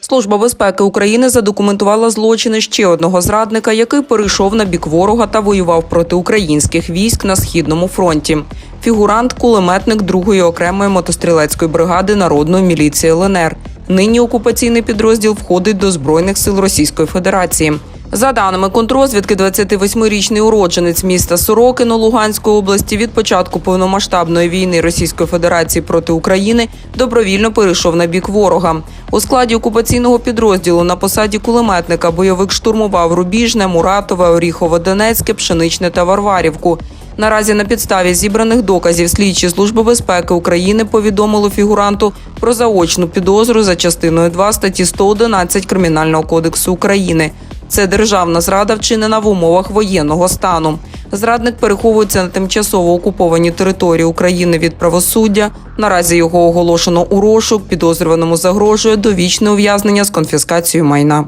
Служба безпеки України задокументувала злочини ще одного зрадника, який перейшов на бік ворога та воював проти українських військ на східному фронті. Фігурант кулеметник 2-ї окремої мотострілецької бригади народної міліції ЛНР. Нині окупаційний підрозділ входить до збройних сил Російської Федерації. За даними контрозвідки, 28-річний уродженець міста Сорокино Луганської області від початку повномасштабної війни Російської Федерації проти України добровільно перейшов на бік ворога. У складі окупаційного підрозділу на посаді кулеметника бойовик штурмував Рубіжне, Муратове, Оріхово, Донецьке, Пшеничне та Варварівку. Наразі на підставі зібраних доказів слідчі служби безпеки України повідомили фігуранту про заочну підозру за частиною 2 статті 111 Кримінального кодексу України. Це державна зрада, вчинена в умовах воєнного стану. Зрадник переховується на тимчасово окупованій території України від правосуддя. Наразі його оголошено у розшук. Підозрюваному загрожує довічне ув'язнення з конфіскацією майна.